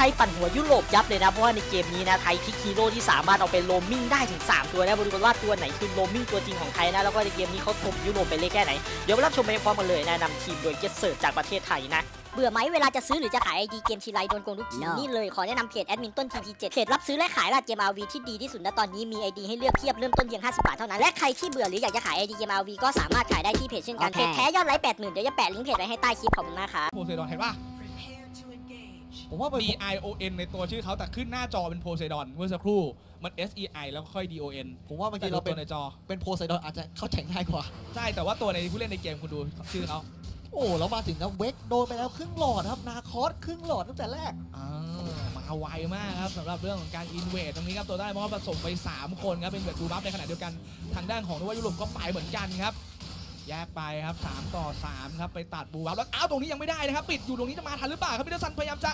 ไทยปั่นหัวยุโรปยับเลยนะ เพราะว่าในเกมนี้นะไทยพิกฮีโร่ที่สามารถเอาไปโรมมิ่งได้ถึง 3 ตัวนะบริการว่าตัวไหนคือโรมมิ่งตัวจริงของไทยนะแล้วก็ในเกมนี้เขาทมยุโรปไปเล็กแค่ไหนเดี๋ยวมารับชมไปพร้อมกันเลยนะนำทีมโดยเกสเซิร์จากประเทศไทยนะเบื่อไหมเวลาจะซื้อหรือจะขายไอดีเกมทีไรโดนโกงทุกที No นี่เลยขอแนะนำเพจแอดมินต้น TP7 เพจรับซื้อและขายราดเกม RV ที่ดีที่สุดณตอนนี้มีไอดีให้เลือกเพียบเริ่มต้นเพียง 50 บาทเท่านั้น และใครที่เบื่อหรืออยากจะขายไอดีเกม RV ก็สามารถขายได้ที่เพจเช่นกันโอเคเพจแท้ยอดไลค์80,000เดี๋ยวจะแปะลิงก์เพจไว้ให้ใต้คลิปขอบคุณมากครับโพไซดอนเห็นป่ะ ผมว่าเป็น D I O N ในตัวชื่อเขาแต่ขึ้นหน้าจอเป็นโพไซดอนเมื่อสักครู่มัน S E I แล้วค่อย D O N ผมว่าบางแต่ทีดูเราเป็ตันวในจอ เป็นโพไซดอนอาจจะเข้าใจง่ายกว่า ใช่แต่ว่าตัวในผู้เล่นในเกมคุณดูชื่อเขาโอ้แล้วมาถึงนะเวกโดนไปแล้วครึ่งหลอดครับนาคอสครึ่งหลอดตั้งแต่แรกอ่ามาไวมากครับสำหรับเรื่องของการอินเวดตรงนี้ครับตัวได้เพราะว่าผสมไป 3 คนครับเป็นเวทบูบัฟในขณะเดียวกันทางด้านของนวายุโรปก็ไปเหมือนกันครับ แยกไปครับ 3 ต่อ 3 ครับ ไปตัดบูบัฟแล้วอ้าวตรงนี้ยังไม่ได้นะครับ ปิดอยู่ตรงนี้จะมาทันหรือเปล่าครับพีเตอร์สันพยายามจะ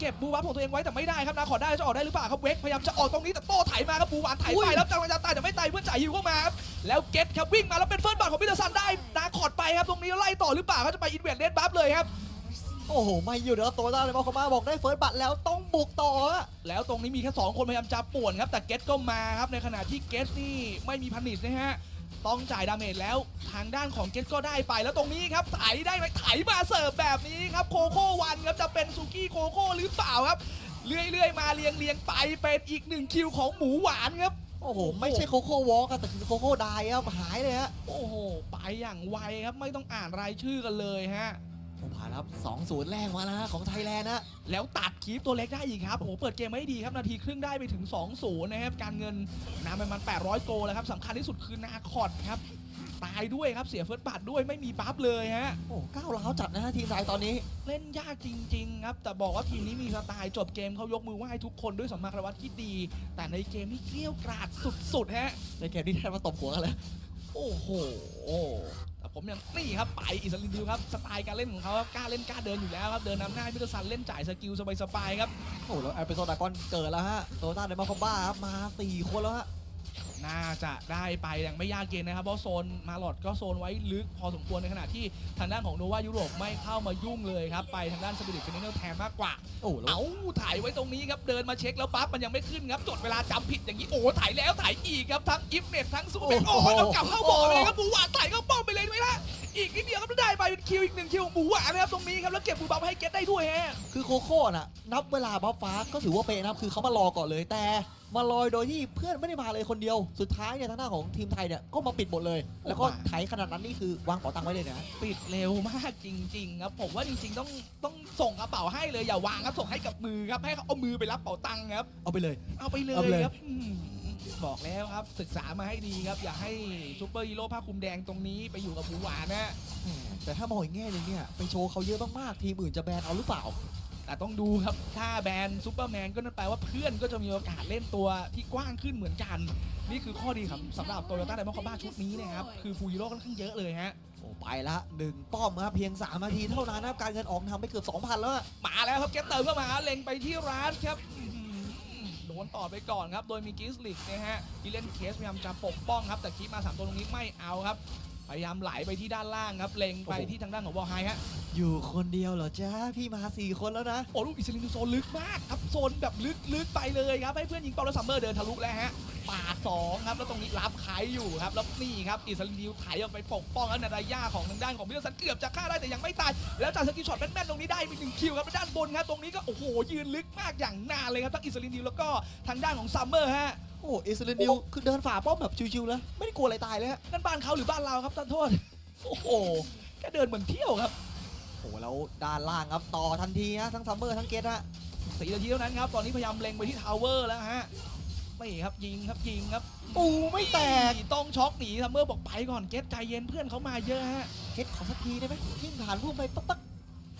เก็บบูบัฟของตัวเองไว้แต่ไม่ได้ครับนาขอได้จะออกได้หรือเปล่าครับเวกพยายามจะออกตรงนี้แต่โต้ไถมาครับบูหวานไถอุ้ไปยแล้วกำลังจะตายแต่ไม่ตายเพื่อนจ่ายฮิวเข้ามาครับแล้วเก็ตครับวิ่งมาแล้วเป็นเฟิร์สบัตของพีเตอร์สันได้นาขอดไปครับตรงนี้ไล่ต่อหรือเปล่าเขาจะไปอินเวดเลนบัฟเลยครับโอ้โห ไม่อยู่เดี๋ยวตัวได้เลยบอกเขามาบอกได้เฟิร์สบัตรแล้วต้องบุกต่อฮะแล้วตรงนี้มีแค่ 2 คนพยายามจะป่วนครับ แต่เกตก็มาครับ ในขณะที่เกตนี่ไม่มีพันิชนะฮะ ต้องจ่ายดาเมจแล้วทางด้านของเกตก็ได้ไปแล้วตรงนี้ครับไถได้ไหมไถมาเสิร์ฟแบบนี้ครับโคโค่วันครับจะเป็นซูกี้โคโค่หรือเปล่าครับเรื่อยๆมาเรียงเรียงๆไปเป็นอีกหนึ่งคิวของหมูหวานครับ โอ้โห ไม่ใช่โคโค่วอล์กอะแต่คือโคโค่ไดายครับหายเลยฮะโอ้โห ไปอย่างไวครับไม่ต้องอ่านรายชื่อกันเลยฮะ โอ้ผ่านครับสองศูนย์แรกมาแล้วฮะของไทยแลนด์นะแล้วตัดคีปตัวเล็กได้อีกครับ โอ้โห เปิดเกมไม่ดีครับ นาทีครึ่งได้ไปถึง 2-0 นะครับ การเงินนำไปมัน 800 โกลแล้วครับสำคัญที่สุดคือนาคอดครับ ตายด้วยครับ เสียเฟิร์สบัตรด้วยไม่มีบัฟเลยฮะ โอ้ก้าวร้าวจัดนะฮะทีมไทยตอนนี้ เล่นยากจริง ๆ ครับ แต่บอกว่าทีมนี้มีสไตล์จบเกมเขายกมือไหว้ทุกคนด้วยสมมาคารวะที่ดี แต่ในเกมนี่เกลี้ยวกราดสุดๆฮะ ในเกมที่แทบมาตบหัวกันเลย โอ้โหแต่ ผมยังนี่ครับไปอิสลินดิวครับสไตล์การเล่นของเขาครับกล้าเล่นกล้าเดินอยู่แล้วครับเดินนำหน้าพิทซันเล่นจ่ายสกิลสบายๆครับโอ้แล้วแอปเปิลโซดากอนเกิดแล้วฮะโตต้าเดมาคอมบ้าครับมาตีคนแล้วฮะ น่าจะได้ไปอย่างไม่ยากเย็นนะครับเพราะโซนมาลอดก็โซนไว้ลึกพอสมควรในขณะที่ทางด้านของโนวายุโรปไม่เข้ามายุ่งเลยครับไปทางด้านสปิริตเฟนเนลแทนมากกว่าโอ้แล้วเอาถ่ายไว้ตรงนี้ครับเดินมาเช็คแล้วปั๊บมันยังไม่ขึ้นครับจดเวลาจำผิดอย่างนี้โอ้ถ่ายแล้วถ่ายอีกครับทั้งอิฟเน็ตทั้งซูเปอร์เน็ตโอ้โหเอากลับเข้าบ่อไปเลยครับหมูหวานถ่ายเข้าป้อมไปเลยไหมล่ะ อีกนิดเดียวครับได้ไปเป็นคิวอีกหนึ่งคิวของหมูหวานนะครับตรงนี้ครับแล้วเก็บบูบัฟให้เก็ตได้ด้วยฮะ คือโคโค่น่ะ นับเวลาบัฟฟ้าก็ถือว่าเป๊ะนะครับคือเขามารอก่อนเลยแต่มาลอยโดยที่เพื่อนไม่ได้มาเลยคนเดียว สุดท้ายเนี่ยทางหน้าของทีมไทยเนี่ยก็มาปิดหมดเลย แล้วก็ไถขนาดนั้นนี่คือวางเป๋าตังค์ไว้เลยนะ ปิดเร็วมากจริง ๆ ครับ ผมว่าจริง ๆ ต้องต้องส่งกระเป๋าให้เลยอย่าวางครับส่งให้กับมือครับให้เขาเอามือไปรับเป๋าตังค์ครับเอาไปเลย เอาไปเลเอาไปเลยยครับอืม บอกแล้วครับศึกษามาให้ดีครับ อย่าให้ซูเปอร์ฮีโร่ผ้าคลุมแดงตรงนี้ไปอยู่กับหมูหวานนะแหมแต่ถ้ามองอีกแง่หนึงเนี่ยไปโชว์เขาเยอะมากๆทีมอื่นจะแบนเอาหรือเปล่า แต่ต้องดูครับ ถ้าแบนซูเปอร์แมนก็นั่นแปลว่าเพื่อนก็จะมีโอกาสเล่นตัวที่กว้างขึ้นเหมือนกัน นี่คือข้อดีครับสำหรับโตโยต้าไดมอนด์คอบ้าชุดนี้นะครับคือฟูฮีโร่ค่อนข้างเยอะเลยฮะ โอ้ไปละหนึ่งป้อมครับเพียง3นาทีเท่านั้นนะครับการเงินออกทำไปเกือบ2,000แล้วอะมาแล้วครับเก็ตเติมเข้ามาเล็งไปที่ร้านครับอื้อ วนต่อไปก่อนครับ โดยมีกิสลิกนะฮะที่เล่นเคสพยายามจะปกป้องครับ แต่คีปมา 3 ตัวตรงนี้ไม่เอาครับ พยายามไหลไปที่ด้านล่างครับเล็งไปที่ทางด้านของวอลไฮฮะอยู่คนเดียวเหรอจ้าพี่มา 4 คนแล้วนะ โอ้ลูกอิสลินโซนลึกมากครับโซนแบบลึกลึกไปเลยครับ ให้เพื่อนยิงเป้าแล้วซัมเมอร์เดินทะลุแล้วฮะปาดสองครับ แล้วตรงนี้รับขายอยู่ครับ แล้วนี่ครับ อิสลินดิวไถออกไปปกป้องแล้วนาดายาของทางด้านของพิเตอร์สันเกือบจะฆ่าได้แต่ยังไม่ตาย แล้วจากสกิลช็อตแม่นๆตรงนี้ได้ไปหนึ่งคิวครับด้านบนครับตรงนี้ก็โอ้โหยืนลึกมากอย่างนานเลยครับทั้งอิสลินดิวแล้วก็ทางด้านของซัมเมอร์ฮะ โอ้อิสราเอลคือเดินฝ่าป้อมแบบชิวๆเลยไม่ได้กลัวอะไรตายเลยฮะนั่นบ้านเขาหรือบ้านเราครับท่านโทษ โอ้โหแค่เดินเหมือนเที่ยวครับโอ้แล้วด้านล่างครับต่อทันทีฮะทั้งซัมเมอร์ทั้งเกตฮะสี่นาทีเท่านั้นครับ ตอนนี้พยายามเล็งไปที่ทาวเวอร์แล้วฮะไม่ครับยิงครับยิงครับปูไม่แตกต้องช็อกหนีซัมเมอร์บอกไปก่อนเกตใจเย็นเพื่อนเขามาเยอะฮะเกตขอสักทีได้ไหมทิ้งผ่านพุ่งไปปั๊บปั๊บ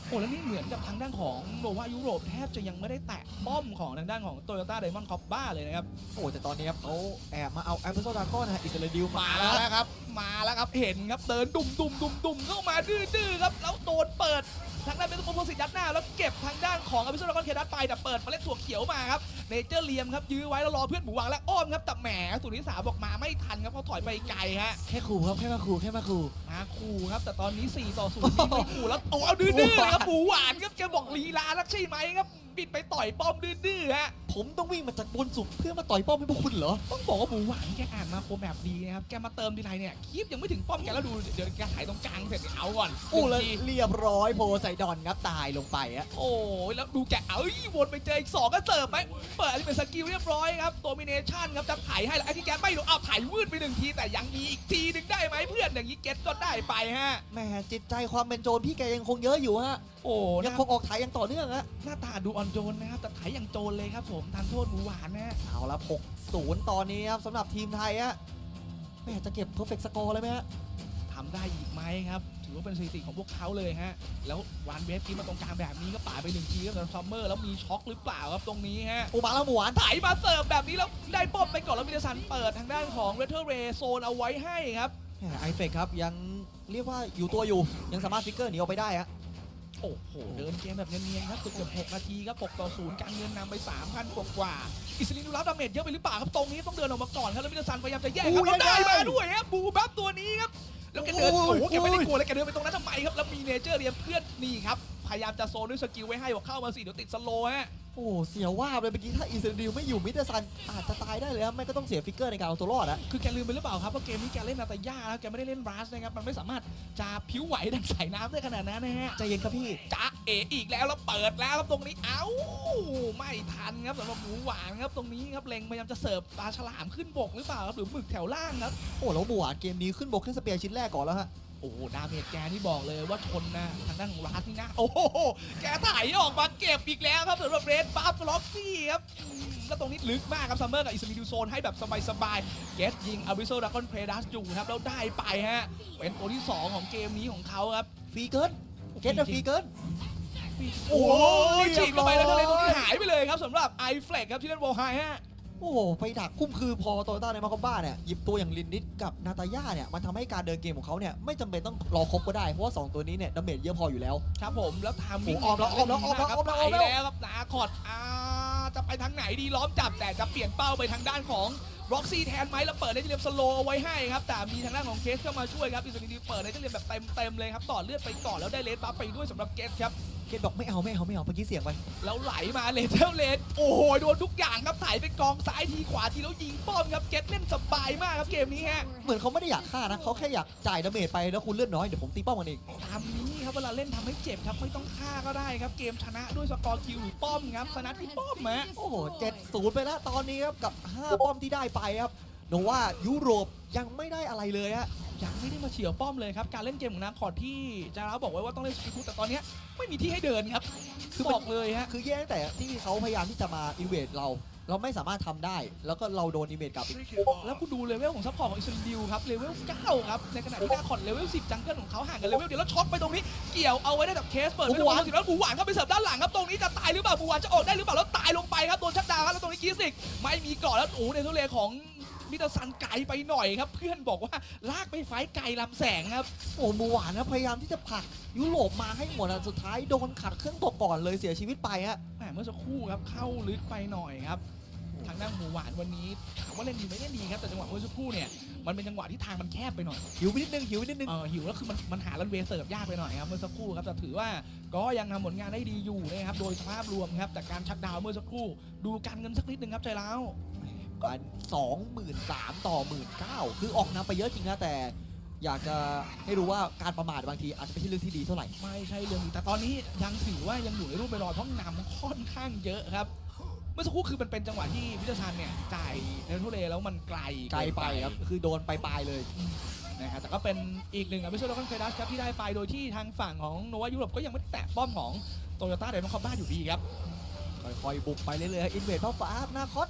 โอ้แล้วนี่เหมือนกับทางด้านของโนวายุโรปแทบจะยังไม่ได้แตะป้อมของทางด้านของโตโยต้าไดมอนด์คอปบ้าเลยนะครับ โอ้แต่ตอนนี้ครับเขาแอบมาเอาแอปเปิลโซดาก้อนฮะอิสราเอลมาแล้แล้ววนะครับ มาแล้วครับเห็นครับเดินดุ่มดุ่มดุ่มดุ่มเข้ามาดื้อๆครับแล้วโดนเปิดทางด้านเป็นตุกโพสิตยัดหน้า แล้วเก็บทางด้านของอภิสุรกรเคดัสไปแต่เปิดเมาเล็ดถั่วเขียวมาครับเนเจอร์เลียมครับยื้อไว้แล้วรอเพื่อนหมูวางแล้วอ้อมครับแต่แหมสุนิสาบอกมาไม่ทันครับเขาถอยไปไกลฮะแค่ขู่ครับแค่มาขู่แค่มาขู่มาขู่ครับ แต่ตอนนี้4ต่อ0นี่ไม่ขู่แล้วโอ้เอาดื้อๆเลยครับหมูหวานครับแกบอกลีลาแล้วใช่ไหมครับอืบิดไปต่อยป้อมดื้อๆฮะ ผมต้องวิ่งมาจากบนสุดเพื่อมาต่อยป้อมให้พวกคุณเหรอ ต้องบอกว่าหมูหวานแกอ่านมาโครแบบดีนะครับ แกมาเติมทีไรเนี่ยคลิปยังไม่ถึงป้อมแกแล้วดู เดี๋ยวแกถ่ายตรงกลางเสร็จเนี่ยเอาก่อนอู้เลยหนึ่งทีเรียบร้อยโพไซดอนครับตายลงไปอะโอ้ยแล้วดูแกเอ้ยวนไปเจออีกสองก็เสิร์ฟไหมเปิดอันนี้เป็นสกิลเรียบร้อยครับโดมิเนชั่นครับจะถ่ายให้แล้วไอ้ที่แกไม่รู้เอาถ่ายวืดไปหนึ่งทีแต่ยังมีอีกทีหนึ่งได้ไหมเพื่อนอย่างนี้เก็ตก็ได้ไปฮะ แหมจิตใจความเป็นโจรพี่แกยังคงเยอะอยู่ฮะ โอ้หยังน้าคงออกถ่ายอย่างต่อเนื่องฮะหน้าตาดูอ่อนโยนนะครับแต่ถ่ายอย่างโจรเลยครับผมทานโทษหมูหวานนะฮะเอาละ6-0 ตอนนี้ครับสำหรับทีมไทยฮะแหมจะเก็บเพอร์เฟกต์สกอร์เลยไหมฮะ ทำได้อีกไหมครับ ถือว่าเป็นสถิติของพวกเขาเลยฮะ แล้ววานเวฟกินมาตรงกลางแบบนี้ก็ป่าดไปหนึ่งทีครับสำหรับซัมเมอร์แล้วมีช็อกหรือเปล่าครับตรงนี้ฮะ อุมาแล้วหมวนไถมาเสิร์ฟแบบนี้แล้วได้ป้อมไปก่อนแล้วมิเดสันเปิดทางด้านของเรเทอร์เรโซนเอาไว้ให้ครับแหมไอเฟกครับยังเรียกว่าอยู่ตัวอยู่ยังสามารถฟิกเกอร์หนีออกไปได้ฮะ โอ้โห เดินเกมแบบเนียนๆครับเกือบๆ6นาทีครับ6ต่อ0การเงินนำไป3,000กว่ากว่าๆอิสลินดูรับดาเมจเยอะไปหรือเปล่าครับ ตรงนี้ต้องเดินออกมาก่อนครับ แล้วมิเดสันพยายามจะแย่งครับอู้แล้วได้ยังไงมาด้วยครับบูบับตัวนี้ครับ แล้วแกเดินโอ้โอ้ยโหแกไม่ได้โอ้ยกลัวเลยแกเดินไปตรงนั้นทำไมครับ แล้วมีเนเจอร์เรียมเพื่อนนี่ครับ พยายามจะโซนด้วยสกิลไว้ให้บอกเข้ามาสิเดี๋ยวติดสโลว์ฮะ โอ้เสียว่าบเลยเมื่อกี้ถ้าอีเซนดิวไม่อยู่มิเตอร์ซันอาจจะตายได้เลยครับไม่ก็ต้องเสียฟิกเกอร์ในการเอาตัวรอดอะคือแกลืมไปหรือเปล่าครับว่าเกมนี้แกเล่นนาตาย่าแล้วแกไม่ได้เล่นบรัสนะครับมันไม่สามารถจะผิวไหวดังสายน้ำได้ขนาดนั้นนะฮะใจเย็นครับพี่จ้าเออีกแล้วแล้วเปิดแล้วครับตรงนี้เอ้าไม่ทันครับสำหรับหมูหวานครับตรงนี้ครับเล็งพยายามจะเสิร์ฟปลาฉลามขึ้นบกหรือเปล่าครับหรือหมึกแถวล่างครับโอ้แล้วหมวนเกมนี้ขึ้นบกขึ้นสเปียร์ชิ้นแรกก่อนแล้วฮะโอ้ดาเมจแกนี่บอกเลยว่าชนนะทางด้านของรัสนี่นะ โอ้โห แกถ่ายออกมา เก็บอีกแล้วครับสำหรับเรดบัฟล็อกซี่ครับอืมแล้วตรงนี้ลึกมากครับซัมเมอร์กับอิสมิดูโซนให้แบบสบายๆ เกตยิงอาริโซดากอนเพรดัสอยู่ครับ แล้วได้ไปฮะ เป็นตัวที่สองของเกมนี้ของเขาครับ ฟรีเกิน เก็ตอะฟรีเกิน โอ้ยเรีฉียกบร้เข้าอยไปแล้วทะเลตรงนี้หายไปเลยครับสำหรับไอเฟลกครับที่เล่นโวไฮฮะโอ้โหไปดักคุ้มคือพอโตโยต้าในมาคอมบ้าเนี่ยหยิบตัวอย่างลินนิดกับนาตาย่าเนี่ยมันทำให้การเดินเกมของเขาเนี่ยไม่จำเป็นต้องรอครบก็ได้เพราะว่า2ตัวนี้เนี่ยดาเมจเยอะพออยู่แล้ว ครับผมแล้วทำวิ่งโอ้ออมแล้วออมแล้วออมแล้วออมแล้วออมแล้ว ไปแล้วครับนาคอดอ่าจะไปทางไหนดีล้อมจับแต่จะเปลี่ยนเป้าไปทางด้านของร็อกซี่แทนไหมแล้วเปิดในเรียมสโลเอาไว้ให้ครับแต่มีทางด้านของเคสเข้ามาช่วยครับอิสราเอลเปิดในเรียมแบบเต็มๆเลยครับต่อเลือดไปก่อนแล้วได้เลสบัฟไปด้วยสำหรับเกสครับ เกตบอกไม่เอาไม่เอาไม่เอาเมื่อกี้เสียงไป แล้วไหลมาเลเทลเลนโอ้โหโดนทุกอย่างครับถ่ายไปกองซ้ายทีขวาทีแล้วยิงป้อมครับเกสเล่นสบายมากครับเกมนี้ฮะเหมือนเขาไม่ได้อยากฆ่านะเขาแค่อยากจ่ายดาเมจไปแล้วคุณเลือดน้อยเดี๋ยวผมตีป้อมกันเองตามนี้ครับเวลาเล่นทำให้เจ็บครับไม่ต้องฆ่าก็ได้ครับเกมชนะด้วยสกอร์คิวหรือป้อมครับชนะที่ป้อมฮะโอ้โหเจ็ดศูนย์ไปแล้วตอนนี้ครับกับ 5 ป้อมที่ได้ไปครับ โนว่ายุโรปยังไม่ได้อะไรเลยฮะยังไม่ได้มาเฉียวป้อมเลยครับ การเล่นเกมของนาคอร์ดที่จาราบอกไว้ว่าต้องเล่นสกิลแต่ตอนเนี้ยไม่มีที่ให้เดินครับ คือบอกเลยฮะ คือแย่ตั้งแต่ที่เขาพยายามที่จะมาอินเวดเรา เราไม่สามารถทำได้ แล้วก็เราโดนอินเวดกลับอีกแล้วคุณดูเลเวลของซัพพอร์ตของอิสราเอลครับ เลเวล 9 ครับ ในขณะที่นาคอร์ดเลเวล 10 จังเกิลของเขาห่างกันเลเวลเดียวแล้วช็อตไปตรงนี้ เกี่ยวเอาไว้ได้กับเคสเปิดไปหมูหวานสิแล้วหมูหวานเข้าไปเสิร์ฟด้านหลังครับ ตรงนี้จะตายหรือเปล่าหมูหวานจะออกได้หรือเปล่า แล้วตายลงไปครับ โดนชัดดาวน์ครับแล้วตรงนี้กีสิกไม่มีเกราะแล้วโอ้โหในทุเรของ มิตรซันไกลไปหน่อยครับ เพื่อนบอกว่าลากไปไฟท์ไกลลำแสงครับโอ้หมูหวานนะพยายามที่จะผลักยุโรปมาให้หมดอะสุดท้ายโดนขัดเครื่องตกก่อนเลยเสียชีวิตไปฮะแหมเมื่อสักครู่ครับเข้าลึกไปหน่อยครับ ทางด้านหมูหวานวันนี้ถามว่าเล่นดีไหมเล่นดีครับแต่จังหวะเมื่อสักครู่เนี่ยมันเป็นจังหวะที่ทางมันแคบไปหน่อย หิวไปนิดนึงหิวไปนิดนึง เออหิวแล้วคือมันมันหารันเวย์เสิร์ฟยากไปหน่อยครับเมื่อสักครู่ครับแต่ถือว่าก็ยังทำผลงานได้ดีอยู่นะครับโดยสภาพรวมครับแต่การชักดาวน์เมื่อสักครู่ ดูการเงินสักนิดนึงครับใจแล้ว กันสองหมื่นสามต่อหมื่นเก้าคือออกนำไปเยอะจริงนะแต่ อยากจะให้รู้ว่าการประมาทบางทีอาจจะไม่ใช่เรื่องที่ดีเท่าไหร่ ไม่ใช่เรื่องดีแต่ตอนนี้ยังถือว่ายังอยู่ในรูปไปรอยเพราะนำค่อนข้างเยอะครับ เมื่อสักครู่คือมันเป็นจังหวะที่พิจารณ์เนี่ยจ่ายในทุเรแล้วมันไกลไกลไปครับคือโดนไปปลายๆเลยนะครับแต่ก็เป็นอีกหนึ่งอ v ิ s ซ a ลคอนเฟดัสครับที่ได้ไปโดยที่ทางฝั่งของโนวายุโรปก็ยังไม่ได้แตะป้อมของโตโยต้าไดมอนด์คอมบ้าอยู่ดีครับค่อยๆบุกไปเรื่อยๆอินเวดพ่อฟ้าหน้าคอส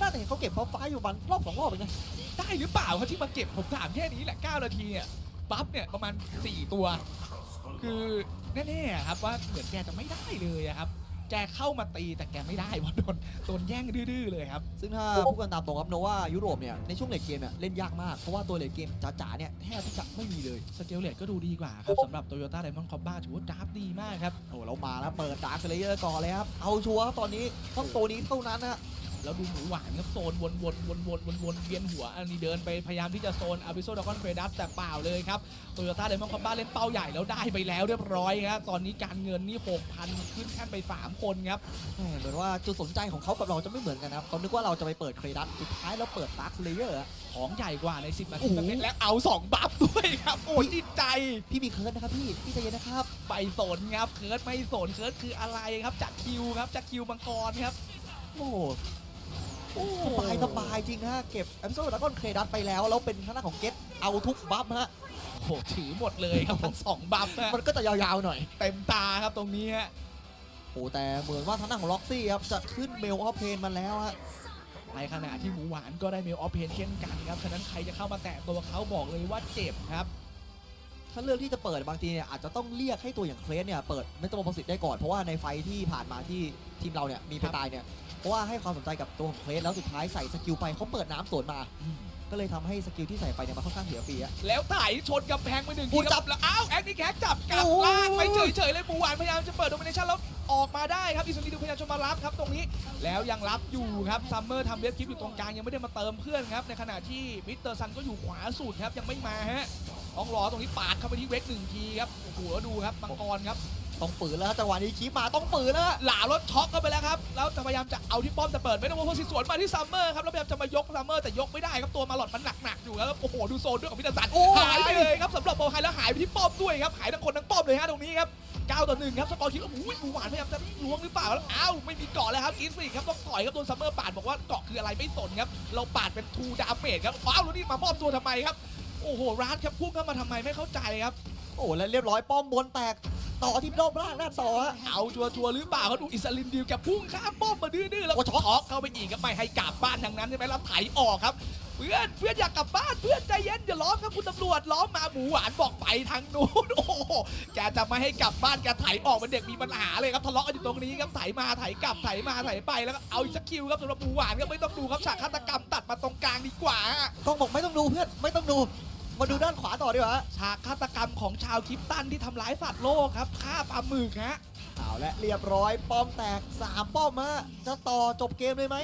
น่าจะเห็นเขาเก็บพ่อฟ้าอยู่มันรอบสองรอบเองนะ ได้หรือเปล่าครับที่มาเก็บผมถามแค่นี้แหละ 9 นาทีเนี่ยบัฟเนี่ยประมาณ 4 ตัว คือแน่ๆครับว่าเหมือนแกจะไม่ได้เลยอะครับ แกเข้ามาตีแต่แกไม่ได้เพราะโดนโดนแย่งดื้อๆเลยครับ ซึ่งถ้าพูดกันตามตรงครับโนว่ายุโรปเนี่ยในช่วงเลดเกมเนี่ยเล่นยากมาก เพราะว่าตัวเลดเกมจ๋าๆเนี่ยแทบที่จะไม่มีเลย สเกลเลตก็ดูดีกว่าครับสำหรับโตโยต้าไดมอนด์คอมบ้าถือว่าดราฟต์ดีมากครับ โอ้เรามาแล้วเปิดดาร์คเลเยอร์ก่อนเลยครับ เอาชัวร์ครับตอนนี้ต้องตัวนี้เท่านั้นนะ แล้วดูหมูหวานครับโซนวนวนวนวนวนวนเวียนหัวอันนี้เดินไปพยายามที่จะโซนอาบิโซดากอนเฟรดัสแต่เปล่าเลยครับโตโยต้าเดมอนคอมบ้าเล่นเป้าใหญ่แล้วได้ไปแล้วเรียบร้อยครับตอนนี้การเงินนี่6,000ขึ้นแค่นไป 3 คนครับแหม่เหมือนว่าจุดสนใจของเขากับเราจะไม่เหมือนกันนะครับเขานึกว่าเราจะไปเปิดเครดัตสุดท้ายเราเปิดดาร์คเลเยอร์ของใหญ่กว่าใน 10นาโอ้ทีโหแบบนี้และเอา 2 บัฟด้วยครับ โอ้ยจิตใจ พี่มีเคิร์ดนะครับพี่ พี่ใจเย็นนะครับ ไปสนครับ เคิร์ดไม่สน เคิร์ดคืออะไรครับจากคิวครับจากคิวมังกรครับ โอ้โห สบายสบายจริงฮะ เก็บแอมโซดากอนเครดัตไปแล้ว แล้วเป็นทางด้านของเกตเอาทุกบัฟฮะ โอ้โหถือหมดเลยครับทั้งสองบัฟนะมันก็จะยาวๆหน่อย เต็มตาครับตรงนี้ฮะโอ้แต่เหมือนว่าทางด้านของล็อกซี่ครับจะขึ้นเมลออฟเพนมาแล้วฮะในขณะที่หมูหวานก็ได้เมลออฟเพนเช่นกันครับฉะนั้นใครจะเข้ามาแตะตัวเขาบอกเลยว่าเจ็บครับถ้าเลือกที่จะเปิดบางทีเนี่ยอาจจะต้องเรียกให้ตัวอย่างเครสเนี่ยเปิดไม่ต้องโพสิตได้ก่อน เพราะว่าในไฟท์ที่ผ่านมาที่ทีมเราเนี่ยมีไปตายเนี่ย เพราะว่าให้ความสนใจกับตัวของเครสแล้วสุดท้ายใส่สกิลไปเขาเปิดน้ำสวนมา ก็เลยทำให้สกิลที่ใส่ไปเนี่ยมันค่อนข้างเสียฟรีอะแล้วไถชนกำแพงไปหนึ่งโอ้ทีจัครับบแล้วอ้าวแอคนี่แคกจับกลับโอ้ลากไปเฉยๆเลยหมูหวานพยายามจะเปิดโดมิเนชั่นแล้วออกมาได้ครับอิสุนีดูพยายามจะมารับครับตรงนี้ แล้วยังรับอยู่ครับซัมเมอร์ทำเวฟคลิปอยู่ตรงกลางยังไม่ได้มาเติมเพื่อนครับในขณะที่มิสเตอร์ซันก็อยู่ขวาสุดครับยังไม่มาฮะต้องรอตรงนี้ปาดเข้าไปที่เวกหนึ่งทีครับโอ้โหแล้วดูครับมังกรครับ ต้องฝืนแล้วจังหวะนี้คีบมาต้องฝืนแล้วหลารถช็อกเข้าไปแล้วครับแล้วจะพยายามจะเอาที่ป้อมแต่เปิดไม่ได้ว่าโพสิสวนมาที่ซัมเมอร์ครับแล้วพยายามจะมายกซัมเมอร์แต่ยกไม่ได้ครับตัวมาหลอดมันหนักๆอยู่แล้วโอ้โหดูโซนด้วยของพิทยาศาสตร์หายไปเลยครับสำหรับโบไฮแล้วหายไปที่ป้อมด้วยครับหายทั้งคนทั้งป้อมเลยฮะตรงนี้ครับ9ต่อ1ครับสกอร์คิดว่าอุ้ยหมูหวานพยายามจะล้วงหรือเปล่าแล้วอ้าวไม่มีเกาะแล้วครับอีสี่ครับต้องต่อยครับโดนซัมเมอร์ปาดบอกว่าเกาะคืออะไรไม่สนครับเราปาดเป็นทูดาเมจครับอ้าวแล้วนี่มามอบตัวทำไมครับโอ้โหร้านครับพุ่งเข้ามาทำไมไม่เข้าใจครับโอ้แล้วเรียบร้อยป้อมบนแตก ต่อที่รอบล่างด้าต่อฮะเอาชัวร์ๆหรือเปล่าเขาดูอิสลินดิวแกพุ่งข้ามป้อมมาดื้อๆแล้วก็ช็อกเข้าไปอีกครับไม่ให้กลับบ้านทางนั้นใช่ไหมแล้วไถออกครับ เพื่อนเพื่อนอยากกลับบ้านเพื่อนใจเย็นอย่าล้อมครับคุณตำรวจล้อมมาหมูหวานบอกไปทางนู้นโอ้โหแกจะไม่ให้กลับบ้านแกไถออกเป็นเด็กมีปัญหาเลยครับทะเลาะกันอยู่ตรงนี้ครับไถมาไถกลับไถมาไถไปแล้วก็เอาอีกสักคิวครับสำหรับหมูหวานก็ไม่ต้องดูครับฉากฆาตกรรมตัดมาตรงกลางดีกว่ากล้องบอกไม่ต้องดูเพื่อนไม่ต้องดู มาดูด้านขวาต่อดีกว่าฮะฉากฆาตกรรมของชาวคริปตันที่ทำร้ายสัตว์โลกครับฆ่าปลาหมึกฮะเอาและเรียบร้อยป้อมแตกสามป้อมฮะจะต่อจบเกมเลยไหม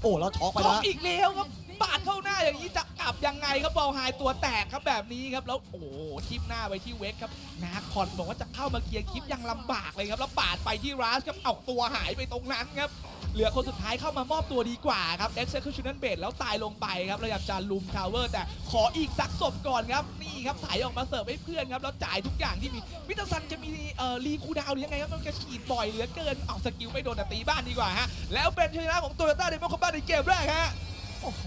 โอ้แล้วช็อกไปช็แล้อกวอีกแล้วครับ ปาดเข้าหน้าอย่างนี้จะกลับยังไงครับบอลไฮตัวแตกครับแบบนี้ครับแล้วโอ้โหทิปหน้าไปที่เวกครับนาคอนบอกว่าจะเข้ามาเคลียร์คลิปยังลำบากเลยครับแล้วปาดไปที่ราสครับเอาตัวหายไปตรงนั้นครับเหลือคนสุดท้ายเข้ามามอบตัวดีกว่าครับ execution bait แล้วตายลงไปครับพยายามจะลุมทาวเวอร์แต่ขออีกสักศพก่อนครับนี่ครับไถออกมาเสิร์ฟให้เพื่อนครับแล้วจ่ายทุกอย่างที่มีมิตรซันจะมีเอ่อรีคูดาวหรือยังไงครับมันจะฉีดบ่อยเหลือเกินเอาสกิลไม่โดนแต่ตีบ้านดีกว่าฮะแล้วเป็นชนะของโตโยต้าเดมอนคอมบ้าในเกมแรกฮะโอ้โห